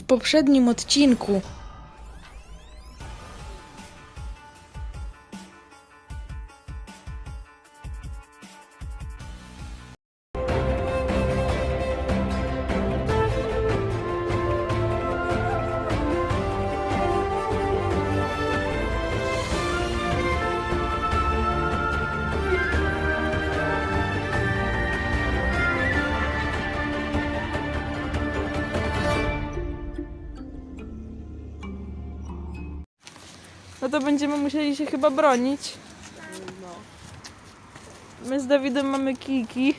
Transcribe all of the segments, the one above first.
w poprzednim odcinku. No to będziemy musieli się chyba bronić. My z Dawidem mamy kijki.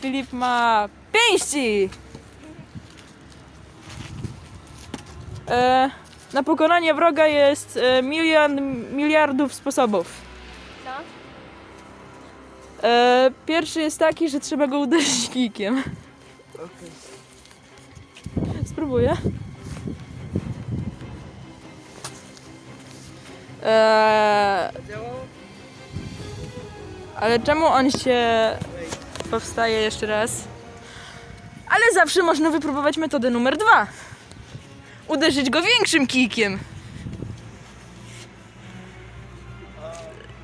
Filip ma pięści! E, na pokonanie wroga jest e, milion miliardów sposobów. No. E, pierwszy jest taki, że trzeba go uderzyć kijkiem. Spróbuję. Eee, ale czemu on się powstaje jeszcze raz? Ale zawsze można wypróbować metodę numer dwa. Uderzyć go większym kijkiem.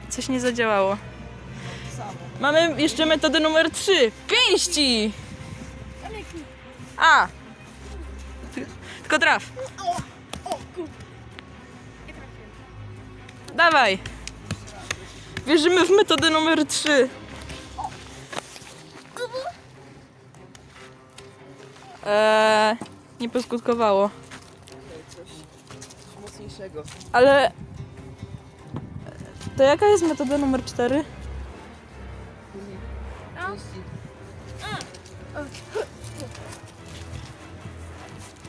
Coś nie zadziałało. Mamy jeszcze metodę numer trzy. Pięści! A! Ty- Tylko traf. Dawaj. Wierzymy w metodę numer 3. Eee, nie poskutkowało. mocniejszego. Ale. To jaka jest metoda numer 4?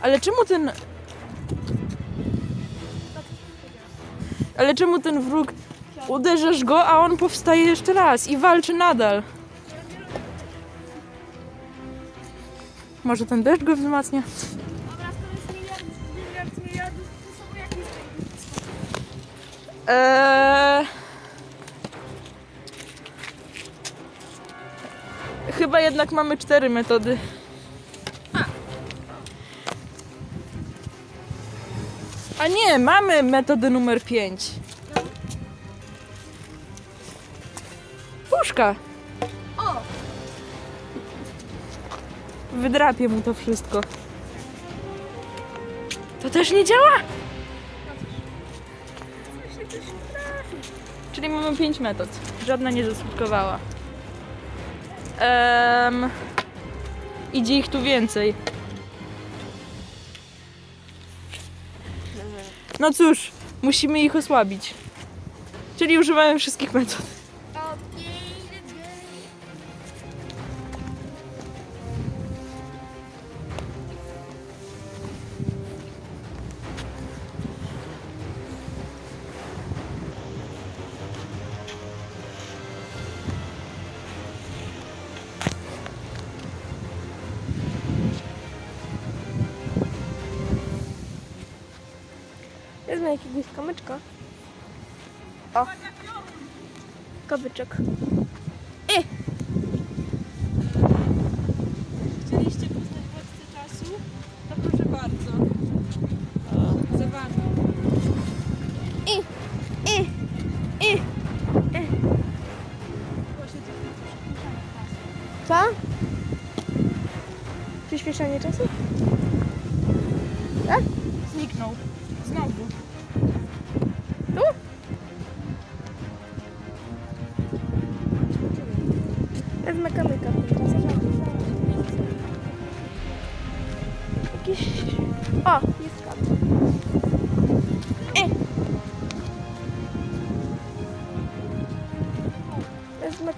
Ale czemu ten. Ale czemu ten wróg. Uderzasz go, a on powstaje jeszcze raz i walczy nadal. Może ten deszcz go wzmacnia? Eee... Chyba jednak mamy cztery metody. A nie, mamy metodę numer 5. Puszka. O! Wydrapie mu to wszystko. To też nie działa? Czyli mamy 5 metod. Żadna nie zaskutkowała. Em, idzie ich tu więcej. No cóż, musimy ich osłabić. Czyli używamy wszystkich metod. Wezmę jakiegoś kamyczka. O! Kamyczek. I! Chcieliście poznać władcę czasu? To proszę bardzo. Za wami. I! I! I! Co? Przyspieszanie czasu? Tak? Zniknął. Znowu.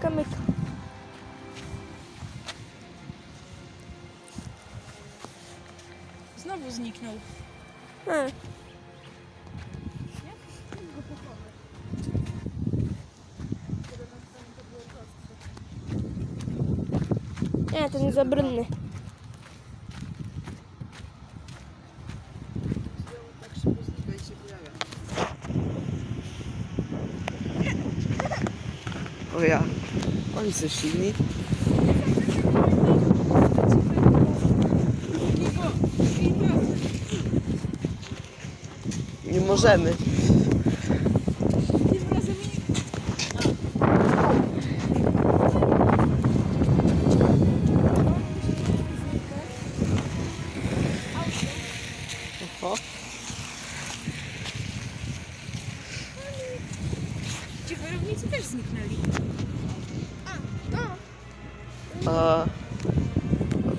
Kamyka. Znowu zniknął. E. Nie, ten jest za brudny. Tak szybko oni są silni. Nie możemy. A...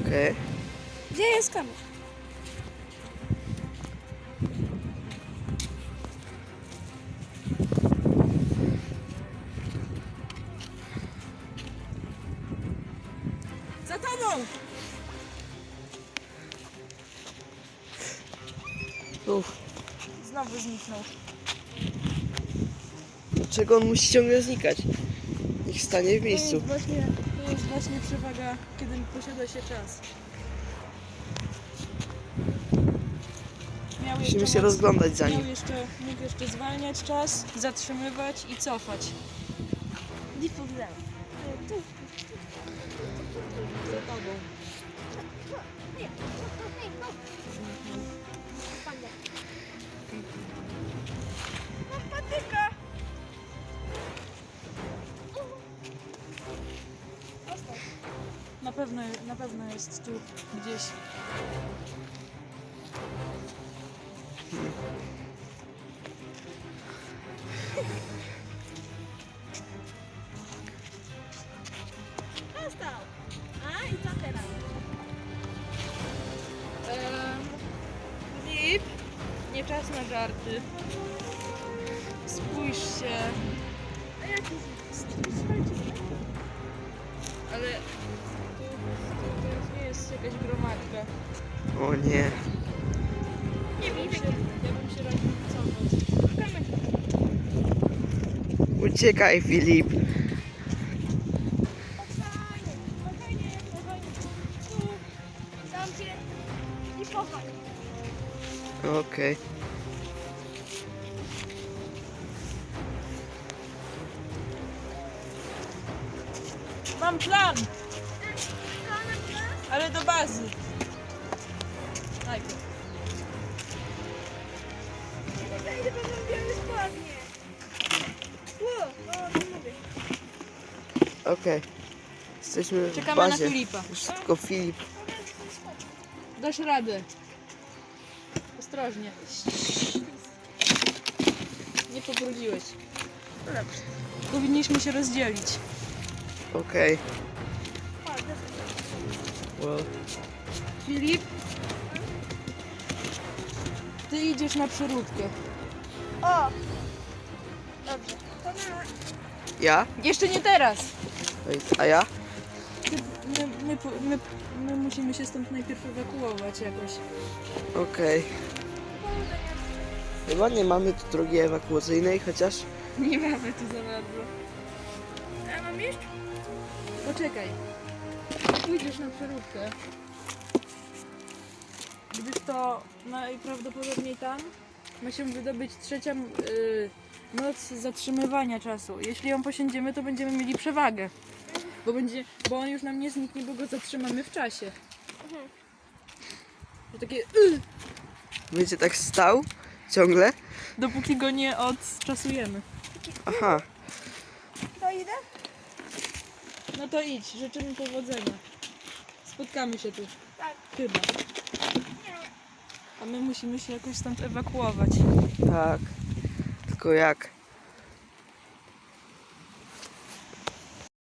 Okej. Gdzie jest kamerz? Za tobą! Uff. Znowu zniknął. Dlaczego on musi ciągle znikać? Niech stanie w miejscu. właśnie, właśnie przewaga, kiedy posiada się czas. Miał Musimy jeszcze się moc- rozglądać za Miał nim. jeszcze, mógł jeszcze zwalniać czas, zatrzymywać i cofać. Powiedziałem? Tu. Za tobą. Nie, to nie, no. Pewno, na pewno jest tu gdzieś. Został. A i co teraz? Filip, nie czas na żarty. Spójrz Szukamy. Uciekaj, Filip. Okej. Mam plan, ale do bazy. Najpierw. Czekaj, chyba mam białe spodnie. Ło, o, nie mówię. Okej. Jesteśmy w Czekamy na bazie. Filipa. Już tylko Filip. Dasz radę. Ostrożnie. Nie pobrudziłeś. Dobrze. Powinniśmy się rozdzielić. Okej. Well, Filip, ty idziesz na przeróbkę. O! Dobrze. To na... ja? Jeszcze nie teraz. Ej, A ja? Ty, my, my, po- my, my musimy się stąd najpierw ewakuować jakoś. Okej. Chyba nie mamy tu drogi ewakuacyjnej, chociaż... Nie mamy tu za bardzo. A mam jeszcze? Poczekaj. Pójdziesz na przeróbkę. Gdyż to najprawdopodobniej tam ma się wydobyć trzecia y, noc zatrzymywania czasu. Jeśli ją posiędziemy, to będziemy mieli przewagę. Bo, będzie, bo on już nam nie zniknie, bo go zatrzymamy w czasie. To takie y, Będzie tak stał? Ciągle? dopóki go nie odczasujemy. Aha. To idę? No to idź, życzymy powodzenia. Spotkamy się tu. Tak. Chyba. A my musimy się jakoś stąd ewakuować. Tak. Tylko jak?